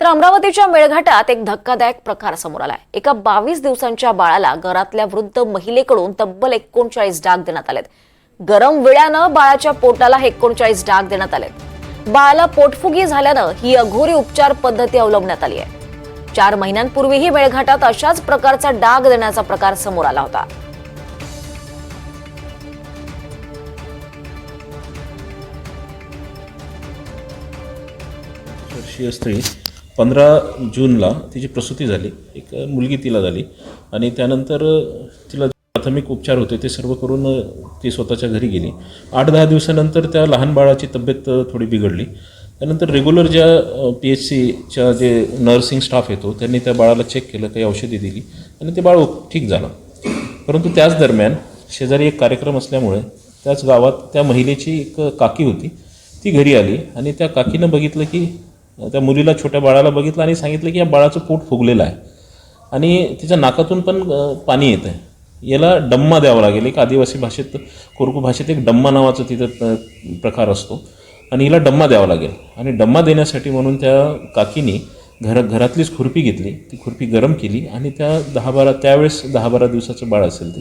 तर अमरावतीच्या मेळघाटात एक धक्कादायक प्रकार समोर आलाय. एका बावीस दिवसांच्या बाळाला घरातल्या वृद्ध महिलेकडून तब्बल एकोणचाळीस डाग देण्यात आलेत. गरम विळ्यानं बाळाच्या पोटाला एकोणचाळीस डाग देण्यात आलेत. बाळाला पोटफुगी झाल्यानं ही अघोरी उपचार पद्धती अवलंबण्यात आली आहे. चार महिन्यांपूर्वीही मेळघाटात अशाच प्रकारचा डाग देण्याचा प्रकार समोर आला होता. वर्षीय स्त्री पंधरा जूनला तिची प्रसूती झाली. एक मुलगी तिला झाली आणि त्यानंतर तिला प्राथमिक उपचार होते ते सर्व करून ती स्वतःच्या घरी गेली. आठ दहा दिवसानंतर त्या लहान बाळाची तब्येत थोडी बिघडली. त्यानंतर रेग्युलर ज्या पी एच सीच्या जे नर्सिंग स्टाफ येतो त्यांनी त्या बाळाला चेक केलं काही औषधी दिली आणि ते बाळ ठीक झालं. परंतु त्याच दरम्यान शेजारी एक कार्यक्रम असल्यामुळे त्याच गावात त्या महिलेची एक काकी होती. ती घरी आली आणि त्या काकीनं बघितलं की त्या मुलीला छोट्या बाळाला बघितलं आणि सांगितलं की या बाळाचं पोट फुगलेलं आहे. आणि तिच्या नाकातून पण पाणी येतं आहे याला डम्मा द्यावा लागेल. एक आदिवासी भाषेत कोरकू भाषेत एक डम्मा नावाचा तिथं प्रकार असतो. आणि हिला डम्मा द्यावा लागेल. आणि डम्मा देण्यासाठी म्हणून त्या काकीनी घर घरातलीच खुरपी घेतली. ती खुरपी गरम केली आणि त्या दहा बारा त्यावेळेस दहा बारा दिवसाचं बाळ असेल ते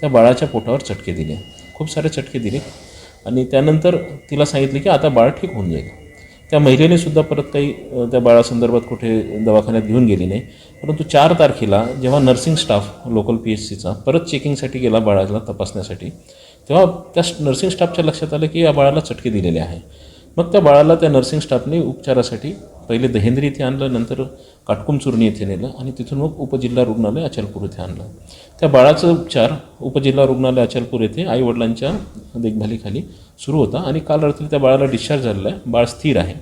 त्या बाळाच्या पोटावर चटके दिले. खूप सारे चटके दिले. आणि त्यानंतर तिला सांगितले की आता बाळ ठीक होऊन जाईल. त्या महिलेने सुद्धा परत काही त्या बाळासंदर्भात कुठे दवाखान्यात घेऊन गेली नाही. परंतु चार तारखेला जेव्हा nursing staff local P H सीचा परत चेकिंगसाठी गेला बाळाला तपासण्यासाठी तेव्हा त्या नर्सिंग स्टाफच्या लक्षात आलं की या बाळाला चटके दिलेले आहे. मग त्या बाळाला त्या नर्सिंग स्टाफने उपचारासाठी पहिले दहेंद्री इथे आणलं नंतर काटकुमचुर्णी येथे नेलं आणि तिथून मग उपजिल्हा रुग्णालय अचलपूर येथे आणलं. त्या बाळाचं उपचार उपजिल्हा रुग्णालय अचलपूर येथे आईवडिलांच्या देखभालीखाली सुरू होता आणि काल रात्री त्या बाळाला डिस्चार्ज झालेला आहे. बाळ स्थिर आहे.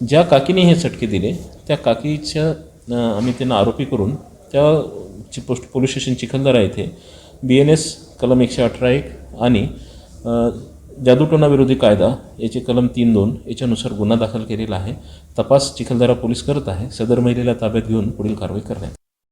ज्या काकीने हे चटके दिले त्या काकीच्या आम्ही त्यांना आरोपी करून त्या पोस्ट पोलीस स्टेशन चिखलदरा येथे बी एन एस कलम एकशे अठरा एक आणि जादूटोनाविरोधी कायदा याचे कलम तीन दोन याच्यानुसार गुन्हा दाखल केलेला आहे. तपास चिखलदरा पोलीस करत आहे. सदर महिलेला ताब्यात घेऊन पुढील कारवाई करण्यात